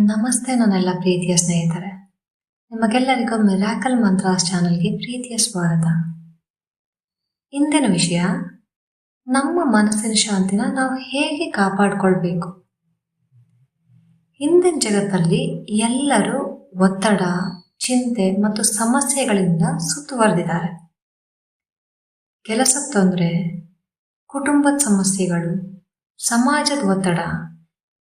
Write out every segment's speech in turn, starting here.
ನಮಸ್ತೆ ನನ್ನೆಲ್ಲ ಪ್ರೀತಿಯ ಸ್ನೇಹಿತರೆ. ನಿಮಗೆಲ್ಲರಿಗೂ ಮಿರಾಕಲ್ ಮಂತ್ರಾಸ್ ಚಾನಲ್ಗೆ ಪ್ರೀತಿಯ ಸ್ವಾಗತ. ಇಂದಿನ ವಿಷಯ, ನಮ್ಮ ಮನಸ್ಸಿನ ಶಾಂತಿನ ನಾವು ಹೇಗೆ ಕಾಪಾಡಿಕೊಳ್ಬೇಕು? ಇಂದಿನ ಜಗತ್ತಲ್ಲಿ ಎಲ್ಲರೂ ಒತ್ತಡ, ಚಿಂತೆ ಮತ್ತು ಸಮಸ್ಯೆಗಳಿಂದ ಸುತ್ತುವರೆದಿದ್ದಾರೆ ಕೆಲಸದ ತೊಂದರೆ, ಕುಟುಂಬದ ಸಮಸ್ಯೆಗಳು, ಸಮಾಜದ ಒತ್ತಡ,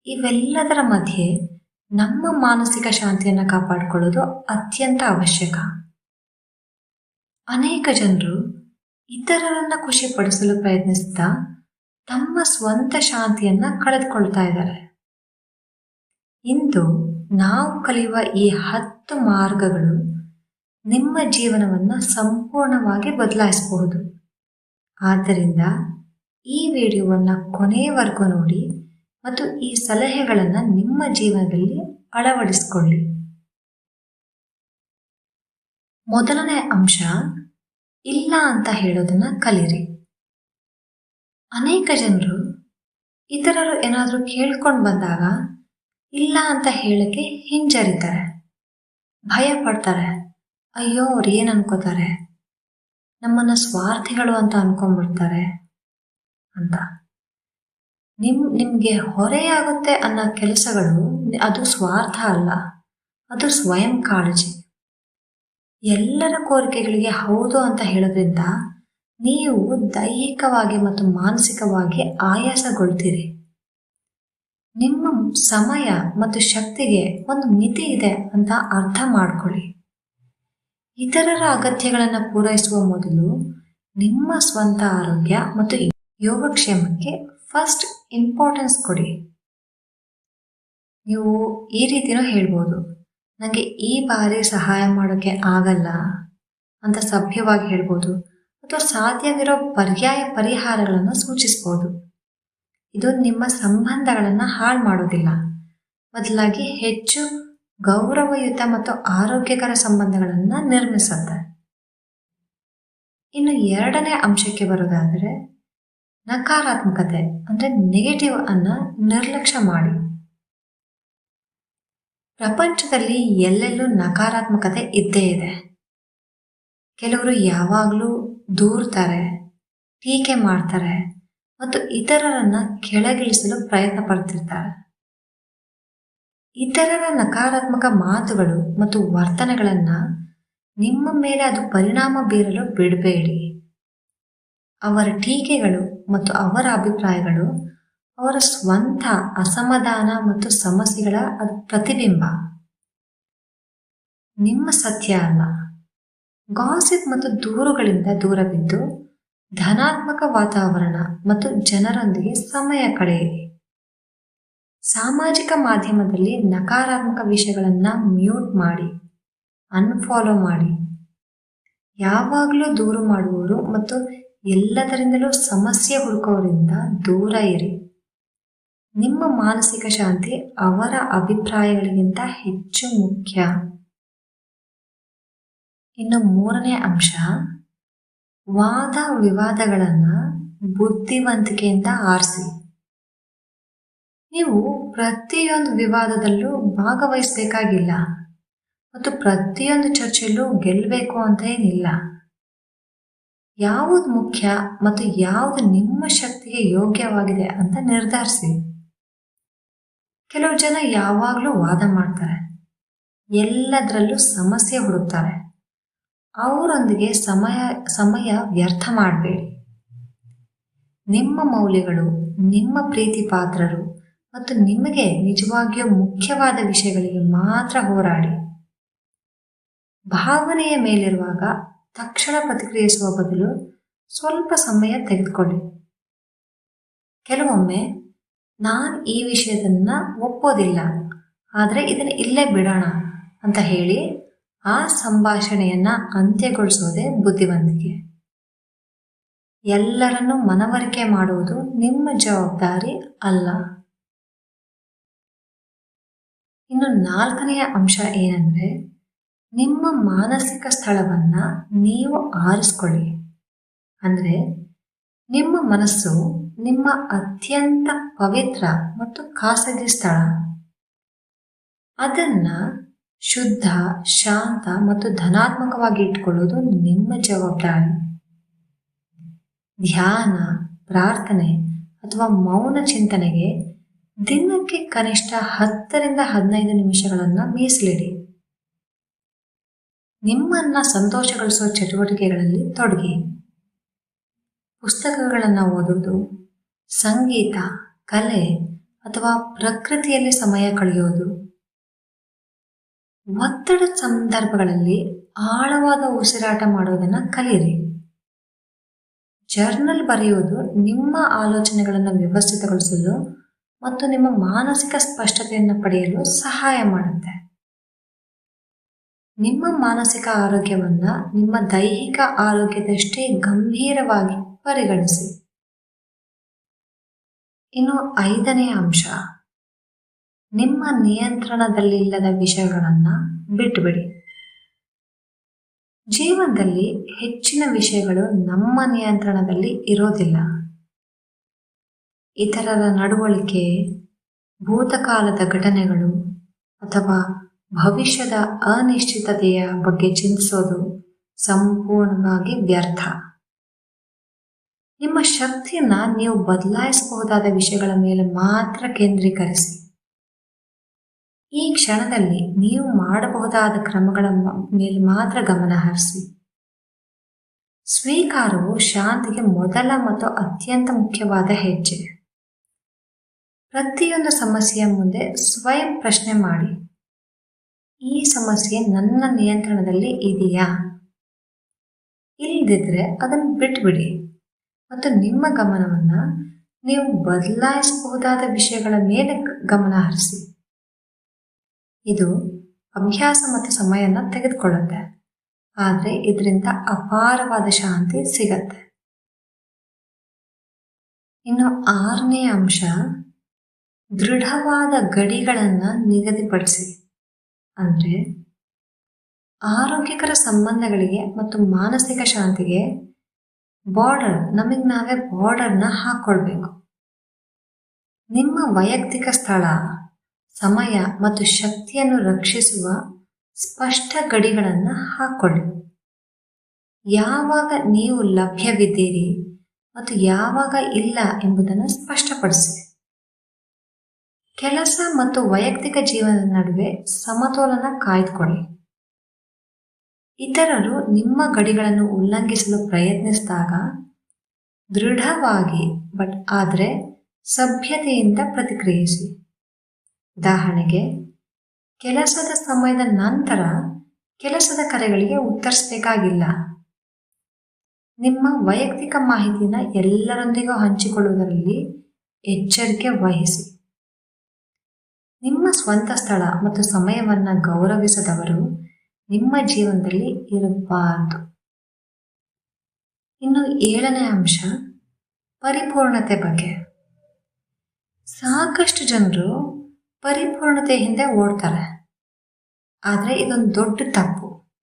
ಇವೆಲ್ಲದರ ಮಧ್ಯೆ ನಮ್ಮ ಮಾನಸಿಕ ಶಾಂತಿಯನ್ನು ಕಾಪಾಡಿಕೊಳ್ಳೋದು ಅತ್ಯಂತ ಅವಶ್ಯಕ. ಅನೇಕ ಜನರು ಇತರರನ್ನ ಖುಷಿಪಡಿಸಲು ಪ್ರಯತ್ನಿಸ್ತಾ ತಮ್ಮ ಸ್ವಂತ ಶಾಂತಿಯನ್ನ ಕಳೆದುಕೊಳ್ತಾ ಇದ್ದಾರೆ. ಇಂದು ನಾವು ಕಲಿಯುವ ಈ ಹತ್ತು ಮಾರ್ಗಗಳು ನಿಮ್ಮ ಜೀವನವನ್ನ ಸಂಪೂರ್ಣವಾಗಿ ಬದಲಾಯಿಸಬಹುದು. ಆದ್ದರಿಂದ ಈ ವಿಡಿಯೋವನ್ನು ಕೊನೆಯವರೆಗೂ ನೋಡಿ ಮತ್ತು ಈ ಸಲಹೆಗಳನ್ನು ನಿಮ್ಮ ಜೀವನದಲ್ಲಿ ಅಳವಡಿಸಿಕೊಳ್ಳಿ. ಮೊದಲನೇ ಅಂಶ, ಇಲ್ಲ ಅಂತ ಹೇಳೋದನ್ನ ಕಲಿರಿ. ಅನೇಕ ಜನರು ಇತರರು ಏನಾದರೂ ಕೇಳ್ಕೊಂಡು ಬಂದಾಗ ಇಲ್ಲ ಅಂತ ಹೇಳಕ್ಕೆ ಹಿಂಜರಿತಾರೆ. ಭಯ ಪಡ್ತಾರೆ. ಅಯ್ಯೋ, ಅವ್ರು ಏನು ಅನ್ಕೋತಾರೆ? ನಮ್ಮನ್ನ ಸ್ವಾರ್ಥಿಗಳು ಅಂತ ಅನ್ಕೊಂಡ್ಬಿಡ್ತಾರೆ ಅಂತ. ನಿಮ್, ನಿಮಗೆ ಹೊರೆಯಾಗುತ್ತೆ ಅನ್ನೋ ಕೆಲಸಗಳು, ಅದು ಸ್ವಾರ್ಥ ಅಲ್ಲ. ಅದು ಸ್ವಯಂ ಕಾಳಜಿ. ಎಲ್ಲರ ಕೋರಿಕೆಗಳಿಗೆ ಹೌದು ಅಂತ ಹೇಳೋದ್ರಿಂದ ನೀವು ದೈಹಿಕವಾಗಿ ಮತ್ತು ಮಾನಸಿಕವಾಗಿ ಆಯಾಸಗೊಳ್ತೀರಿ. ನಿಮ್ಮ ಸಮಯ ಮತ್ತು ಶಕ್ತಿಗೆ ಒಂದು ಮಿತಿ ಇದೆ ಅಂತ ಅರ್ಥ ಮಾಡ್ಕೊಳ್ಳಿ. ಇತರರ ಅಗತ್ಯಗಳನ್ನು ಪೂರೈಸುವ ಮೊದಲು ನಿಮ್ಮ ಸ್ವಂತ ಆರೋಗ್ಯ ಮತ್ತು ಯೋಗಕ್ಷೇಮಕ್ಕೆ ಫಸ್ಟ್ ಇಂಪಾರ್ಟೆನ್ಸ್ ಕೊಡಿ. ನೀವು ಈ ರೀತಿನೂ ಹೇಳ್ಬೋದು ನನಗೆ ಈ ಬಾರಿ ಸಹಾಯ ಮಾಡೋಕ್ಕೆ ಆಗಲ್ಲ ಅಂತ ಸಭ್ಯವಾಗಿ ಹೇಳ್ಬೋದು, ಅಥವಾ ಸಾಧ್ಯವಿರೋ ಪರ್ಯಾಯ ಪರಿಹಾರಗಳನ್ನು ಸೂಚಿಸ್ಬೋದು. ಇದು ನಿಮ್ಮ ಸಂಬಂಧಗಳನ್ನು ಹಾಳು ಮಾಡೋದಿಲ್ಲ. ಬದಲಾಗಿ ಹೆಚ್ಚು ಗೌರವಯುತ ಮತ್ತು ಆರೋಗ್ಯಕರ ಸಂಬಂಧಗಳನ್ನು ನಿರ್ಮಿಸುತ್ತೆ. ಇನ್ನು ಎರಡನೇ ಅಂಶಕ್ಕೆ ಬರೋದಾದರೆ ನಕಾರಾತ್ಮಕತೆ ಅಂದರೆ ನೆಗೆಟಿವ್ ಅನ್ನ ನಿರ್ಲಕ್ಷ್ಯ ಮಾಡಿ. ಪ್ರಪಂಚದಲ್ಲಿ ಎಲ್ಲೆಲ್ಲೂ ನಕಾರಾತ್ಮಕತೆ ಇದ್ದೇ ಇದೆ. ಕೆಲವರು ಯಾವಾಗಲೂ ದೂರ್ತಾರೆ, ಟೀಕೆ ಮಾಡ್ತಾರೆ ಮತ್ತು ಇತರರನ್ನ ಕೆಳಗಿಳಿಸಲು ಪ್ರಯತ್ನ ಪಡ್ತಿರ್ತಾರೆ. ಇತರರ ನಕಾರಾತ್ಮಕ ಮಾತುಗಳು ಮತ್ತು ವರ್ತನೆಗಳನ್ನ ನಿಮ್ಮ ಮೇಲೆ ಅದು ಪರಿಣಾಮ ಬೀರಲು ಬಿಡಬೇಡಿ. ಅವರ ಟೀಕೆಗಳು ಮತ್ತು ಅವರ ಅಭಿಪ್ರಾಯಗಳು, ಅವರ ಸ್ವಂತ ಅಸಮಾಧಾನ ಮತ್ತು ಸಮಸ್ಯೆಗಳ ಪ್ರತಿಬಿಂಬ. ನಿಮ್ಮ ಸತ್ಯ ಅಲ್ಲ. ಗಾಸಿಪ್ ಮತ್ತು ದೂರುಗಳಿಂದ ದೂರವಿದ್ದು ಧನಾತ್ಮಕ ವಾತಾವರಣ ಮತ್ತು ಜನರೊಂದಿಗೆ ಸಮಯ ಕಳೆಯಿರಿ. ಸಾಮಾಜಿಕ ಮಾಧ್ಯಮದಲ್ಲಿ ನಕಾರಾತ್ಮಕ ವಿಷಯಗಳನ್ನು ಮ್ಯೂಟ್ ಮಾಡಿ ಅನ್ಫಾಲೋ ಮಾಡಿ. ಯಾವಾಗಲೂ ದೂರು ಮಾಡುವವರು ಮತ್ತು ಎಲ್ಲದರಿಂದಲೂ ಸಮಸ್ಯೆ ಹುಡುಕೋರಿಂದ ದೂರ ಇರಿ. ನಿಮ್ಮ ಮಾನಸಿಕ ಶಾಂತಿ ಅವರ ಅಭಿಪ್ರಾಯಗಳಿಗಿಂತ ಹೆಚ್ಚು ಮುಖ್ಯ. ಇನ್ನು ಮೂರನೇ ಅಂಶ, ವಾದ ವಿವಾದಗಳನ್ನು ಬುದ್ಧಿವಂತಿಕೆಯಿಂದ ಆರಿಸಿ. ನೀವು ಪ್ರತಿಯೊಂದು ವಿವಾದದಲ್ಲೂ ಭಾಗವಹಿಸಬೇಕಾಗಿಲ್ಲ ಮತ್ತು ಪ್ರತಿಯೊಂದು ಚರ್ಚೆಯಲ್ಲೂ ಗೆಲ್ಲಬೇಕು ಅಂತ ಏನಿಲ್ಲ. ಯಾವುದು ಮುಖ್ಯ ಮತ್ತು ಯಾವುದು ನಿಮ್ಮ ಶಕ್ತಿಗೆ ಯೋಗ್ಯವಾಗಿದೆ ಅಂತ ನಿರ್ಧರಿಸಿ. ಕೆಲವು ಜನ ಯಾವಾಗಲೂ ವಾದ ಮಾಡ್ತಾರೆ. ಎಲ್ಲದರಲ್ಲೂ ಸಮಸ್ಯೆ ಹುಡುಕ್ತಾರೆ. ಅವರೊಂದಿಗೆ ಸಮಯ ಸಮಯ ವ್ಯರ್ಥ ಮಾಡಬೇಡಿ. ನಿಮ್ಮ ಮೌಲ್ಯಗಳು, ನಿಮ್ಮ ಪ್ರೀತಿ ಪಾತ್ರರು ಮತ್ತು ನಿಮಗೆ ನಿಜವಾಗಿಯೂ ಮುಖ್ಯವಾದ ವಿಷಯಗಳಿಗೆ ಮಾತ್ರ ಹೋರಾಡಿ. ಭಾವನೆಯ ಮೇಲಿರುವಾಗ ತಕ್ಷಣ ಪ್ರತಿಕ್ರಿಯಿಸುವ ಬದಲು ಸ್ವಲ್ಪ ಸಮಯ ತೆಗೆದುಕೊಳ್ಳಿ. ಕೆಲವೊಮ್ಮೆ ನಾನು ಈ ವಿಷಯದನ್ನ ಒಪ್ಪೋದಿಲ್ಲ, ಆದರೆ ಇದನ್ನು ಇಲ್ಲೇ ಬಿಡೋಣ ಅಂತ ಹೇಳಿ ಆ ಸಂಭಾಷಣೆಯನ್ನ ಅಂತ್ಯಗೊಳಿಸೋದೇ ಬುದ್ಧಿವಂತಿಕೆ. ಎಲ್ಲರನ್ನೂ ಮನವರಿಕೆ ಮಾಡುವುದು ನಿಮ್ಮ ಜವಾಬ್ದಾರಿ ಅಲ್ಲ. ಇನ್ನು ನಾಲ್ಕನೆಯ ಅಂಶ ಏನಂದ್ರೆ ನಿಮ್ಮ ಮಾನಸಿಕ ಸ್ಥಳವನ್ನ ನೀವು ಆರಿಸ್ಕೊಳ್ಳಿ. ಅಂದ್ರೆ ನಿಮ್ಮ ಮನಸ್ಸು ನಿಮ್ಮ ಅತ್ಯಂತ ಪವಿತ್ರ ಮತ್ತು ಖಾಸಗಿ ಸ್ಥಳ. ಅದನ್ನ ಶುದ್ಧ, ಶಾಂತ ಮತ್ತು ಧನಾತ್ಮಕವಾಗಿ ಇಟ್ಕೊಳ್ಳೋದು ನಿಮ್ಮ ಜವಾಬ್ದಾರಿ. ಧ್ಯಾನ, ಪ್ರಾರ್ಥನೆ ಅಥವಾ ಮೌನ ಚಿಂತನೆಗೆ ದಿನಕ್ಕೆ ಕನಿಷ್ಠ ಹತ್ತರಿಂದ ಹದಿನೈದು ನಿಮಿಷಗಳನ್ನು ಮೀಸಲಿಡಿ. ನಿಮ್ಮನ್ನ ಸಂತೋಷಗೊಳಿಸುವ ಚಟುವಟಿಕೆಗಳಲ್ಲಿ ತೊಡಗಿ. ಪುಸ್ತಕಗಳನ್ನು ಓದುವುದು, ಸಂಗೀತ, ಕಲೆ ಅಥವಾ ಪ್ರಕೃತಿಯಲ್ಲಿ ಸಮಯ ಕಳೆಯೋದು. ಒತ್ತಡದ ಸಂದರ್ಭಗಳಲ್ಲಿ ಆಳವಾದ ಉಸಿರಾಟ ಮಾಡೋದನ್ನ ಕಲಿಯಿರಿ. ಜರ್ನಲ್ ಬರೆಯುವುದು ನಿಮ್ಮ ಆಲೋಚನೆಗಳನ್ನು ವ್ಯವಸ್ಥಿತಗೊಳಿಸಲು ಮತ್ತು ನಿಮ್ಮ ಮಾನಸಿಕ ಸ್ಪಷ್ಟತೆಯನ್ನು ಪಡೆಯಲು ಸಹಾಯ ಮಾಡುತ್ತೆ. ನಿಮ್ಮ ಮಾನಸಿಕ ಆರೋಗ್ಯವನ್ನ ನಿಮ್ಮ ದೈಹಿಕ ಆರೋಗ್ಯದಷ್ಟೇ ಗಂಭೀರವಾಗಿ ಪರಿಗಣಿಸಿ. ಇನ್ನು ಐದನೇ ಅಂಶ. ನಿಮ್ಮ ನಿಯಂತ್ರಣದಲ್ಲಿಲ್ಲದ ವಿಷಯಗಳನ್ನು ಬಿಟ್ಟುಬಿಡಿ ಜೀವನದಲ್ಲಿ ಹೆಚ್ಚಿನ ವಿಷಯಗಳು ನಮ್ಮ ನಿಯಂತ್ರಣದಲ್ಲಿ ಇರೋದಿಲ್ಲ. ಇತರರ ನಡವಳಿಕೆ, ಭೂತಕಾಲದ ಘಟನೆಗಳು ಅಥವಾ ಭವಿಷ್ಯದ ಅನಿಶ್ಚಿತತೆಯ ಬಗ್ಗೆ ಚಿಂತಿಸೋದು ಸಂಪೂರ್ಣವಾಗಿ ವ್ಯರ್ಥ. ನಿಮ್ಮ ಶಕ್ತಿಯನ್ನ ನೀವು ಬದಲಾಯಿಸಬಹುದಾದ ವಿಷಯಗಳ ಮೇಲೆ ಮಾತ್ರ ಕೇಂದ್ರೀಕರಿಸಿ. ಈ ಕ್ಷಣದಲ್ಲಿ ನೀವು ಮಾಡಬಹುದಾದ ಕ್ರಮಗಳ ಮೇಲೆ ಮಾತ್ರ ಗಮನ ಹರಿಸಿ. ಸ್ವೀಕಾರವು ಶಾಂತಿಗೆ ಮೊದಲ ಮತ್ತು ಅತ್ಯಂತ ಮುಖ್ಯವಾದ ಹೆಜ್ಜೆ. ಪ್ರತಿಯೊಂದು ಸಮಸ್ಯೆಯ ಮುಂದೆ ಸ್ವಯಂ ಪ್ರಶ್ನೆ ಮಾಡಿ. ಈ ಸಮಸ್ಯೆ ನನ್ನ ನಿಯಂತ್ರಣದಲ್ಲಿ ಇದೆಯಾ? ಇಲ್ಲದಿದ್ದರೆ ಅದನ್ನು ಬಿಟ್ಬಿಡಿ. ಮತ್ತು ನಿಮ್ಮ ಗಮನವನ್ನು ನೀವು ಬದಲಾಯಿಸಬಹುದಾದ ವಿಷಯಗಳ ಮೇಲೆ ಗಮನ ಹರಿಸಿ. ಇದು ಅಭ್ಯಾಸ ಮತ್ತು ಸಮಯನ ತೆಗೆದುಕೊಳ್ಳುತ್ತೆ. ಆದರೆ ಇದರಿಂದ ಅಪಾರವಾದ ಶಾಂತಿ ಸಿಗತ್ತೆ. ಇನ್ನು ಆರನೇ ಅಂಶ, ದೃಢವಾದ ಗಡಿಗಳನ್ನು ನಿಗದಿಪಡಿಸಿ. ಅಂದರೆ ಆರೋಗ್ಯಕರ ಸಂಬಂಧಗಳಿಗೆ ಮತ್ತು ಮಾನಸಿಕ ಶಾಂತಿಗೆ ಬಾರ್ಡರ್ ನಮಗೆ ನಾವೇ ಬಾರ್ಡರ್ನ ಹಾಕ್ಕೊಳ್ಬೇಕು ನಿಮ್ಮ ವೈಯಕ್ತಿಕ ಸ್ಥಳ, ಸಮಯ ಮತ್ತು ಶಕ್ತಿಯನ್ನು ರಕ್ಷಿಸುವ ಸ್ಪಷ್ಟ ಗಡಿಗಳನ್ನು ಹಾಕ್ಕೊಳ್ಳಿ ಯಾವಾಗ ನೀವು ಲಭ್ಯವಿದ್ದೀರಿ ಮತ್ತು ಯಾವಾಗ ಇಲ್ಲ ಎಂಬುದನ್ನು ಸ್ಪಷ್ಟಪಡಿಸಿ. ಕೆಲಸ ಮತ್ತು ವೈಯಕ್ತಿಕ ಜೀವನದ ನಡುವೆ ಸಮತೋಲನ ಕಾಯ್ದುಕೊಳ್ಳಿ. ಇತರರು ನಿಮ್ಮ ಗಡಿಗಳನ್ನು ಉಲ್ಲಂಘಿಸಲು ಪ್ರಯತ್ನಿಸಿದಾಗ ದೃಢವಾಗಿ ಬಟ್ ಆದರೆ ಸಭ್ಯತೆಯಿಂದ ಪ್ರತಿಕ್ರಿಯಿಸಿ. ಉದಾಹರಣೆಗೆ, ಕೆಲಸದ ಸಮಯದ ನಂತರ ಕೆಲಸದ ಕರೆಗಳಿಗೆ ಉತ್ತರಿಸಬೇಕಾಗಿಲ್ಲ. ನಿಮ್ಮ ವೈಯಕ್ತಿಕ ಮಾಹಿತಿನ ಎಲ್ಲರೊಂದಿಗೂ ಹಂಚಿಕೊಳ್ಳುವುದರಲ್ಲಿ ಎಚ್ಚರಿಕೆ ವಹಿಸಿ. ನಿಮ್ಮ ಸ್ವಂತ ಸ್ಥಳ ಮತ್ತು ಸಮಯವನ್ನು ಗೌರವಿಸದವರು ನಿಮ್ಮ ಜೀವನದಲ್ಲಿ ಇರಬಾರದು ಇನ್ನು ಏಳನೇ ಅಂಶ, ಪರಿಪೂರ್ಣತೆ ಬಗ್ಗೆ. ಸಾಕಷ್ಟು ಜನರು ಪರಿಪೂರ್ಣತೆ ಹಿಂದೆ ಓಡ್ತಾರೆ. ಆದರೆ ಇದೊಂದು ದೊಡ್ಡ ತಪ್ಪು.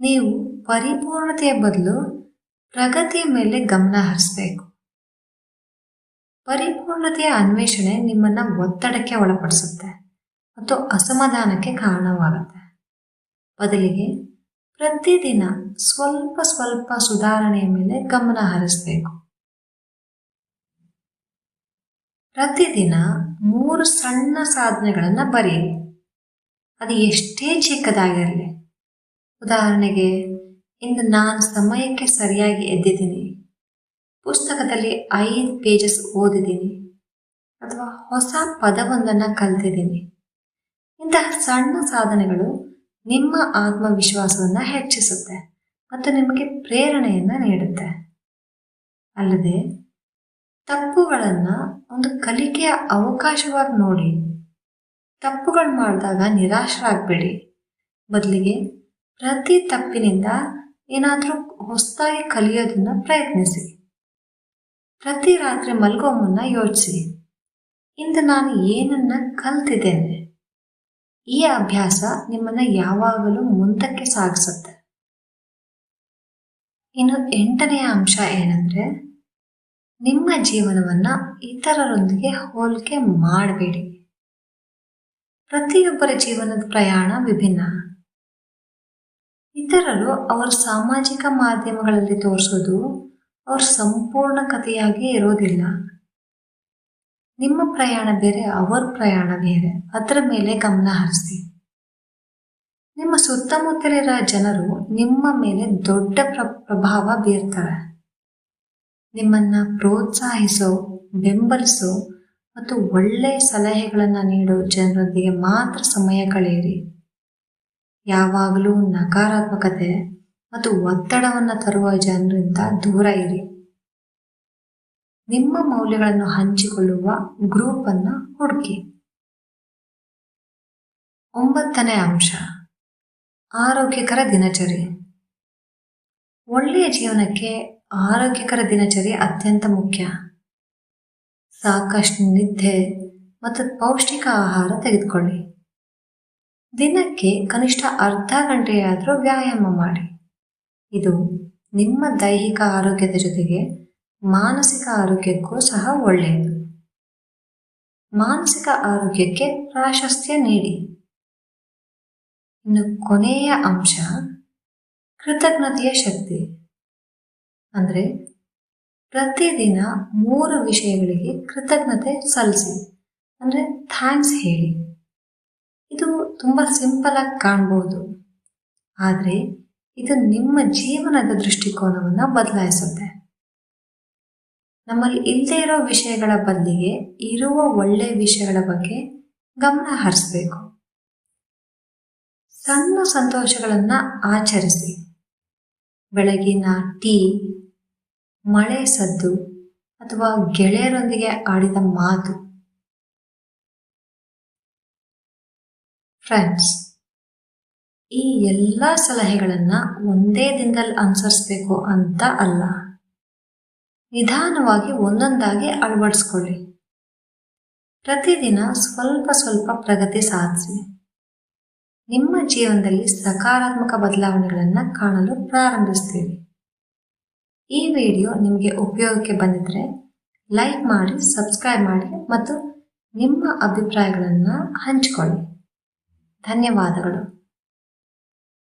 ನೀವು ಪರಿಪೂರ್ಣತೆಯ ಬದಲು ಪ್ರಗತಿಯ ಮೇಲೆ ಗಮನ ಹರಿಸಬೇಕು. ಪರಿಪೂರ್ಣತೆಯ ಅನ್ವೇಷಣೆ ನಿಮ್ಮನ್ನು ಒತ್ತಡಕ್ಕೆ ಒಳಪಡಿಸುತ್ತೆ ಮತ್ತು ಅಸಮಾಧಾನಕ್ಕೆ ಕಾರಣವಾಗುತ್ತೆ. ಬದಲಿಗೆ ಪ್ರತಿದಿನ ಸ್ವಲ್ಪ ಸ್ವಲ್ಪ ಸುಧಾರಣೆಯ ಮೇಲೆ ಗಮನ ಹರಿಸಬೇಕು. ಪ್ರತಿದಿನ ಮೂರು ಸಣ್ಣ ಸಾಧನೆಗಳನ್ನು ಬರೆಯಿರಿ. ಅದು ಎಷ್ಟೇ ಚಿಕ್ಕದಾಗಿರಲಿ. ಉದಾಹರಣೆಗೆ, ಇಂದು ನಾನು ಸಮಯಕ್ಕೆ ಸರಿಯಾಗಿ ಎದ್ದಿದ್ದೀನಿ. ಪುಸ್ತಕದಲ್ಲಿ ಐದು ಪೇಜಸ್ ಓದಿದ್ದೀನಿ ಅಥವಾ ಹೊಸ ಪದವೊಂದನ್ನು ಕಲ್ತಿದ್ದೀನಿ. ಇಂತಹ ಸಣ್ಣ ಸಾಧನೆಗಳು ನಿಮ್ಮ ಆತ್ಮವಿಶ್ವಾಸವನ್ನು ಹೆಚ್ಚಿಸುತ್ತೆ ಮತ್ತು ನಿಮಗೆ ಪ್ರೇರಣೆಯನ್ನು ನೀಡುತ್ತೆ. ಅಲ್ಲದೆ, ತಪ್ಪುಗಳನ್ನು ಒಂದು ಕಲಿಕೆಯ ಅವಕಾಶವಾಗಿ ನೋಡಿ, ತಪ್ಪುಗಳು ಮಾಡಿದಾಗ ನಿರಾಶರಾಗಬೇಡಿ. ಬದಲಿಗೆ ಪ್ರತಿ ತಪ್ಪಿನಿಂದ ಏನಾದರೂ ಹೊಸದಾಗಿ ಕಲಿಯೋದನ್ನ ಪ್ರಯತ್ನಿಸಿ. ಪ್ರತಿ ರಾತ್ರಿ ಮಲಗೋ ಮುನ್ನ ಯೋಚಿಸಿ. ಇಂದು ನಾನು ಏನನ್ನ ಕಲ್ತಿದ್ದೇನೆ? ಈ ಅಭ್ಯಾಸ ನಿಮ್ಮನ್ನ ಯಾವಾಗಲೂ ಮುಂದಕ್ಕೆ ಸಾಗಿಸುತ್ತೆ. ಇನ್ನು ಎಂಟನೆಯ ಅಂಶ ಏನಂದ್ರೆ, ನಿಮ್ಮ ಜೀವನವನ್ನ ಇತರರೊಂದಿಗೆ ಹೋಲಿಕೆ ಮಾಡಬೇಡಿ. ಪ್ರತಿಯೊಬ್ಬರ ಜೀವನದ ಪ್ರಯಾಣ ವಿಭಿನ್ನ. ಇತರರು ಅವರ ಸಾಮಾಜಿಕ ಮಾಧ್ಯಮಗಳಲ್ಲಿ ತೋರಿಸೋದು ಅವ್ರ ಸಂಪೂರ್ಣ ಕಥೆಯಾಗಿ ಇರೋದಿಲ್ಲ. ನಿಮ್ಮ ಪ್ರಯಾಣ ಬೇರೆ, ಅವರ ಪ್ರಯಾಣ ಬೇರೆ. ಅದರ ಮೇಲೆ ಗಮನ ಹರಿಸಿ ನಿಮ್ಮ ಸುತ್ತಮುತ್ತಲಿರೋ ಜನರು ನಿಮ್ಮ ಮೇಲೆ ದೊಡ್ಡ ಪ್ರ, ಪ್ರಭಾವ ಬೀರ್ತಾರೆ. ನಿಮ್ಮನ್ನ ಪ್ರೋತ್ಸಾಹಿಸೋ, ಬೆಂಬಲಿಸೋ ಮತ್ತು ಒಳ್ಳೆಯ ಸಲಹೆಗಳನ್ನು ನೀಡೋ ಜನರೊಂದಿಗೆ ಮಾತ್ರ ಸಮಯ ಕಳೆಯಿರಿ. ಯಾವಾಗಲೂ ನಕಾರಾತ್ಮಕತೆ ಮತ್ತು ಒತ್ತಡವನ್ನು ತರುವ ಜನರಿಂದ ದೂರ ಇರಿ. ನಿಮ್ಮ ಮೌಲ್ಯಗಳನ್ನು ಹಂಚಿಕೊಳ್ಳುವ ಗ್ರೂಪ್ ಅನ್ನ ಹುಡುಕಿ. ಒಂಬತ್ತನೇ ಅಂಶ. ಆರೋಗ್ಯಕರ ದಿನಚರಿ. ಒಳ್ಳೆಯ ಜೀವನಕ್ಕೆ ಆರೋಗ್ಯಕರ ದಿನಚರಿ ಅತ್ಯಂತ ಮುಖ್ಯ. ಸಾಕಷ್ಟು ನಿದ್ದೆ ಮತ್ತು ಪೌಷ್ಟಿಕ ಆಹಾರ ತೆಗೆದುಕೊಳ್ಳಿ. ದಿನಕ್ಕೆ ಕನಿಷ್ಠ ಅರ್ಧ ಗಂಟೆಯಾದರೂ ವ್ಯಾಯಾಮ ಮಾಡಿ. ಇದು ನಿಮ್ಮ ದೈಹಿಕ ಆರೋಗ್ಯದ ಜೊತೆಗೆ ಮಾನಸಿಕ ಆರೋಗ್ಯಕ್ಕೂ ಸಹ ಒಳ್ಳೆಯದು. ಮಾನಸಿಕ ಆರೋಗ್ಯಕ್ಕೆ ಪ್ರಾಶಸ್ತ್ಯ ನೀಡಿ. ಇನ್ನು ಕೊನೆಯ ಅಂಶ, ಕೃತಜ್ಞತೆಯ ಶಕ್ತಿ. ಅಂದರೆ ಪ್ರತಿದಿನ ಮೂರು ವಿಷಯಗಳಿಗೆ ಕೃತಜ್ಞತೆ ಸಲ್ಲಿಸಿ. ಅಂದರೆ ಥ್ಯಾಂಕ್ಸ್ ಹೇಳಿ. ಇದು ತುಂಬ ಸಿಂಪಲ್ ಆಗಿ ಕಾಣ್ಬೋದು. ಆದರೆ ಇದು ನಿಮ್ಮ ಜೀವನದ ದೃಷ್ಟಿಕೋನವನ್ನು ಬದಲಾಯಿಸುತ್ತೆ. ನಮ್ಮಲ್ಲಿ ಇಲ್ಲದೆ ಇರೋ ವಿಷಯಗಳ ಬದಲಿಗೆ ಇರುವ ಒಳ್ಳೆಯ ವಿಷಯಗಳ ಬಗ್ಗೆ ಗಮನ ಹರಿಸಬೇಕು. ಸಣ್ಣ ಸಂತೋಷಗಳನ್ನು ಆಚರಿಸಿ. ಬೆಳಗಿನ ಟೀ, ಮಳೆ ಸದ್ದು ಅಥವಾ ಗೆಳೆಯರೊಂದಿಗೆ ಆಡಿದ ಮಾತು. ಫ್ರೆಂಡ್ಸ್ ಈ ಎಲ್ಲ ಸಲಹೆಗಳನ್ನು ಒಂದೇ ದಿನದಲ್ಲಿ ಅನುಸರಿಸಬೇಕು ಅಂತ ಅಲ್ಲ. ನಿಧಾನವಾಗಿ ಒಂದೊಂದಾಗಿ ಅಳವಡಿಸ್ಕೊಳ್ಳಿ. ಪ್ರತಿದಿನ ಸ್ವಲ್ಪ ಸ್ವಲ್ಪ ಪ್ರಗತಿ ಸಾಧಿಸಿ. ನಿಮ್ಮ ಜೀವನದಲ್ಲಿ ಸಕಾರಾತ್ಮಕ ಬದಲಾವಣೆಗಳನ್ನು ಕಾಣಲು ಪ್ರಾರಂಭಿಸ್ತೀವಿ ಈ ವಿಡಿಯೋ ನಿಮಗೆ ಉಪಯೋಗಕ್ಕೆ ಬಂದಿದ್ರೆ ಲೈಕ್ ಮಾಡಿ, ಸಬ್ಸ್ಕ್ರೈಬ್ ಮಾಡಿ ಮತ್ತು ನಿಮ್ಮ ಅಭಿಪ್ರಾಯಗಳನ್ನು ಹಂಚಿಕೊಳ್ಳಿ. ಧನ್ಯವಾದಗಳು.